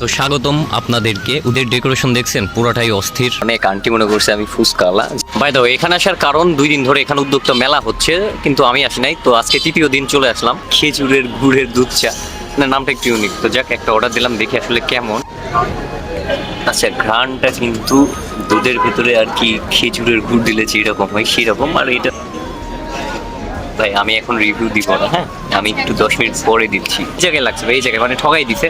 তো স্বাগতম আপনাদেরকে। ওদের ডেকোরেশন দেখছেন, পুরোটাই অস্থির। অনেক আন্টি মনে করছে আমি ফুসকালা। বাই দ্য এখানে আসার কারণ দুই দিন ধরে এখানে উদ্যোক্তা মেলা হচ্ছে, কিন্তু আমি আসি নাই। তো আজকে তৃতীয় দিন চলে আসলাম, খেজুরের গুড়ের দুধ চা না, নামটা একটু ইউনিক তো যাক, একটা অর্ডার দিলাম, দেখি আসলে কেমন। আচ্ছা ঘ্রাণটা কিন্তু দুধের ভেতরে আর কি খেজুরের গুড় দিলে যেরকম হয় সেরকম, আর এটা ভাই, আমি এখন রিভিউ দিব না হ্যাঁ? আমি একটু দশ মিনিট পরে দিচ্ছি। এই জায়গায় লাগছে ভাই, এই জায়গায় মানে ঠগাই দিছে।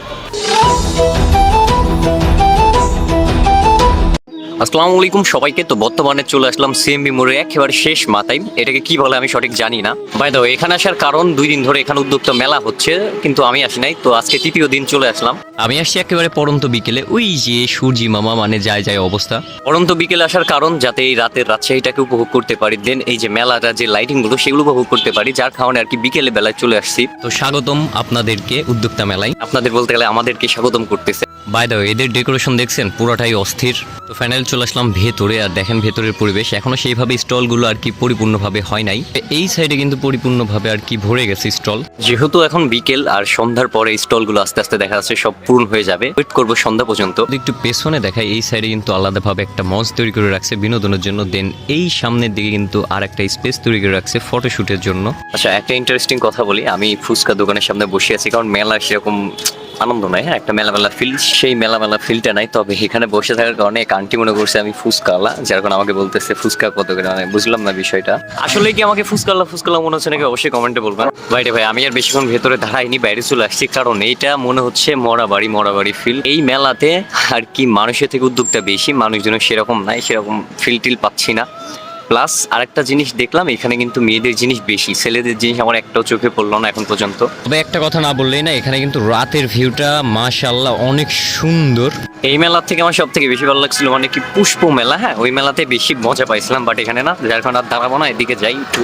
আসসালামু আলাইকুম সবাইকে। তো বর্তমানে চলে আসলাম সিএমবি মোড়ে একেবারে শেষ মাথায়। এটাকে কি বলে আমি সঠিক জানি না। বাই দ্য এখানে আসার কারণ দুই দিন ধরে এখানে উদ্যোক্তা মেলা হচ্ছে কিন্তু আমি আসি নাই। তো আজকে তৃতীয় দিন চলে আসলাম। আমি আসছি একেবারে পরন্ত বিকেলে। ওই যে সূর্যি মামা মানে যায় যায় অবস্থা। পরন্ত বিকেলে আসার কারণ যাতে এই রাতের রাজশাহীটাকে উপভোগ করতে পারি। দেন এই যে মেলাটা যে লাইটিংগুলো সেগুলো উপভোগ করতে পারি যার কারণে আর কি বিকেলে বেলায় চলে আসছি। তো স্বাগতম আপনাদেরকে উদ্যোক্তা মেলায়। আপনাদের বলতে গেলে আমাদেরকে স্বাগতম করতেছে। বাই দ্য এদের ডেকোরেশন দেখছেন, পুরোটাই অস্থির। তো ফাইনাল চলে আসলাম ভেতরে, আর দেখেন ভেতরের পরিবেশ। এখনও সেইভাবে স্টলগুলো আর কি পরিপূর্ণভাবে হয় নাই। এই সাইডে কিন্তু পরিপূর্ণভাবে আর কি ভরে গেছে স্টল যেহেতু এখন বিকেল, আর সন্ধ্যার পরে স্টলগুলো আস্তে আস্তে দেখা যাচ্ছে সব পূর্ণ হয়ে যাবে। ওয়েট করব সন্ধ্যা পর্যন্ত। একটু পেছনে দেখায় এই সাইডে কিন্তু আলাদাভাবে একটা মঞ্চ তৈরি করে রাখছে বিনোদনের জন্য। দেন এই সামনের দিকে কিন্তু আর একটা স্পেস তৈরি করে রাখছে ফটোশুটের জন্য। আচ্ছা একটা ইন্টারেস্টিং কথা বলি। আমি ফুচকা দোকানের সামনে বসে আছি, কারণ মেলা সেরকম আনন্দ নাই হ্যাঁ একটা মেলা মেলা ফিল সেই মেলা মেলা ফিলটা নাই, তবে এখানে বসে থাকার কারণে এক আন্টি মনে করছে আমি ফুসকালা যার আমাকে বলতেছে ফুসকা কত করে মানে বুঝলাম না বিষয়টা। আসলে কি আমাকে ফুসকালা ফুসকালা মনে হচ্ছে নাকি অবশ্যই কমেন্টে বলবেন। বাইরে ভাই, আমি আর বেশিক্ষণ ভেতরে দাঁড়াইনি, বাইরে চলে আসছি, কারণ এইটা মনে হচ্ছে মরাবাড়ি মরাবাড়ি ফিল এই মেলাতে আর কি মানুষের থেকে উদ্যোগটা বেশি মানুষজন সেরকম নাই, সেরকম ফিল টিল পাচ্ছি না। প্লাস আরেকটা জিনিস দেখলাম এখানে কিন্তু মেয়েদের জিনিস বেশি ছেলেদের জিনিস আমার একটাও চোখে পড়ল না এখন পর্যন্ত। তবে একটা কথা না বললেই না এখানে কিন্তু রাতের ভিউটা মাশাল্লাহ অনেক সুন্দর। এই মেলার থেকে আমার সব থেকে বেশি ভালো লাগছিল মানে কি পুষ্প মেলা হ্যাঁ ওই মেলাতে বেশি মজা পাইছিলাম বাট এখানে না যার কারণে আর দাঁড়াবো না এদিকে যাই একটু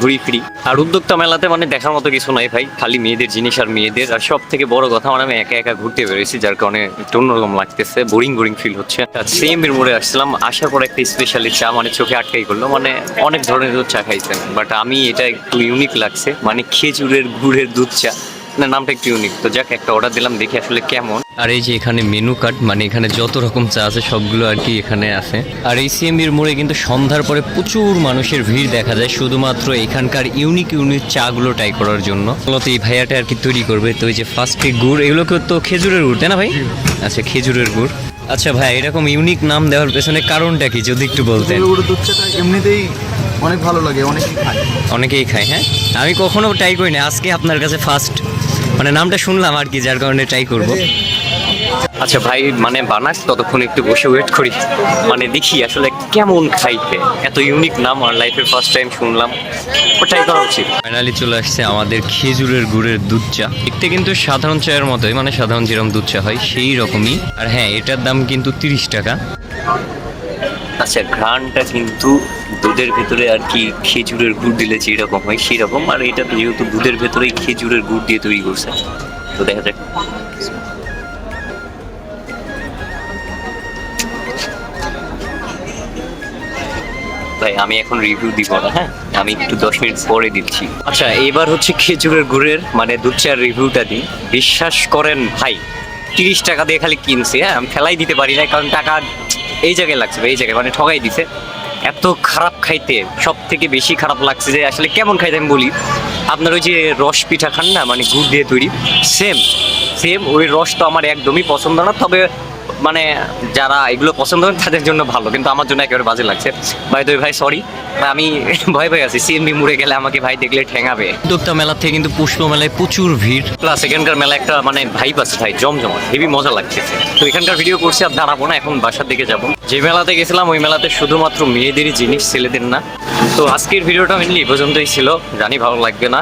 ঘুরি ফিরি। আর উদ্যোক্তা মেলাতে মানে দেখার মতো কিছু নাই ভাই খালি মেয়েদের জিনিস আর মেয়েদের আর সব থেকে বড় কথা মানে আমি একা একা ঘুরতে বেরোয়েছি যার কারণে একটু অন্যরকম লাগতেছে বোরিং বোরিং ফিল হচ্ছে। সেম এর মোড়ে আসছিলাম আসার পর একটা স্পেশালি চা মানে চোখে আটকাই করল মানে অনেক ধরনের দুধ চা খাইছেন বাট আমি এটা একটু ইউনিক লাগছে মানে খেজুরের গুড়ের দুধ চা না নামটা একটু ইউনিক তো যাক একটা অর্ডার দিলাম দেখি আসলে কেমন। আর এই যে এখানে মেনু কার্ড মানে এখানে যত রকম চা আছে সবগুলো আর কি এখানে আছে। আর এই সিএমবির মোড়ে কিন্তু সন্ধ্যার পরে প্রচুর মানুষের ভিড় দেখা যায় শুধুমাত্র এখানকার ইউনিক ইউনিক চাগুলো ট্রাই করার জন্য। মূলত এই ভাইয়াটা আর কি তৈরি করবে তো এই যে ফার্স্টে গুড় এগুলোকে তো খেজুরের গুড় তাই না ভাই? আচ্ছা খেজুরের গুড়। আচ্ছা ভাই এরকম ইউনিক নাম দেওয়ার পেছনে কারণটা কি যদি একটু বলতে গরুর দুধ চাটা এমনিতেই অনেক ভালো লাগে অনেকেই খায়। অনেকেই খায় হ্যাঁ? আমি কখনো ট্রাই করি না আজকে আপনার কাছে ফার্স্ট মানে নামটা শুনলাম আর কি যার কারণে ট্রাই করব। আচ্ছা ভাই মানে বানাস ততক্ষণ একটু বসে ওয়েট করি। মানে দেখি আসলে কেমন খাইতে এত ইউনিক নাম আর লাইফের ফার্স্ট টাইম শুনলাম। ওটাই করা উচিত। ফাইনালি চলে আসছে আমাদের খেজুরের গুড়ের দুধ চা। দেখতে কিন্তু সাধারণ চায়ের মতোই মানে সাধারণ যেরকম দুধ চা হয় সেই রকমই। আর হ্যাঁ এটার দাম কিন্তু তিরিশ টাকা। আচ্ছা ঘ্রাণটা কিন্তু দুধের ভেতরে আর কি খেজুরের গুড় দিলে যেরকম হয় সেরকম। আর এটা তো যেহেতু দুধের ভেতরেই খেজুরের গুড় দিয়ে তৈরি করছে। তো দেখা যাক। ভাই আমি এখন রিভিউ দিব না হ্যাঁ? আমি একটু দশ মিনিট পরে দিচ্ছি। আচ্ছা এবার হচ্ছে খেজুরের গুড়ের মানে দুধ চার রিভিউটা দিই। বিশ্বাস করেন ভাই, তিরিশ টাকা দিয়ে খালি কিনছে হ্যাঁ? আমি ফেলাই দিতে পারি না কারণ টাকা এই জায়গায় লাগছে এই জায়গায় মানে ঠগাই দিছে। এত খারাপ খাইতে সব থেকে বেশি খারাপ লাগছে যে, আসলে কেমন খাইতে আমি বলি? আপনার ওই যে রস পিঠা খান না মানে গুড় দিয়ে তৈরি সেম সেম ওই রস তো আমার একদমই পছন্দ না, তবে মানে যারা এগুলো পছন্দ করেন তাদের জন্য ভালো কিন্তু আমার জন্য একেবারে বাজে লাগছে। ভাই তো ভাই সরি আমি ভয় ভয় আছি। সিএমবি মুড়ে গেলে আমাকে ভাই দেখলে ঠেঙাবে। উদ্যোক্তা মেলা থেকে কিন্তু পুষ্প মেলায় প্রচুর ভিড়। প্লাস এখানকার মেলা একটা মানে ভাইব আছে ভাই জমজমাট হেভি মজা লাগছে তো এখানকার ভিডিও করছি আর দাঁড়াবো না এখন বাসার দিকে যাব। যে মেলাতে গেছিলাম ওই মেলাতে শুধুমাত্র মেয়েদেরই জিনিস ছেলেদের না। তো আজকের ভিডিওটা মেনলি পর্যন্তই ছিল। জানি ভালো লাগবে না।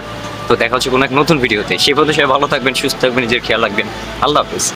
তো দেখা হচ্ছে কোনো এক নতুন ভিডিওতে সে পর্যন্ত সবাই ভালো থাকবেন সুস্থ থাকবেন নিজের খেয়াল রাখবেন। আল্লাহ হাফিজ।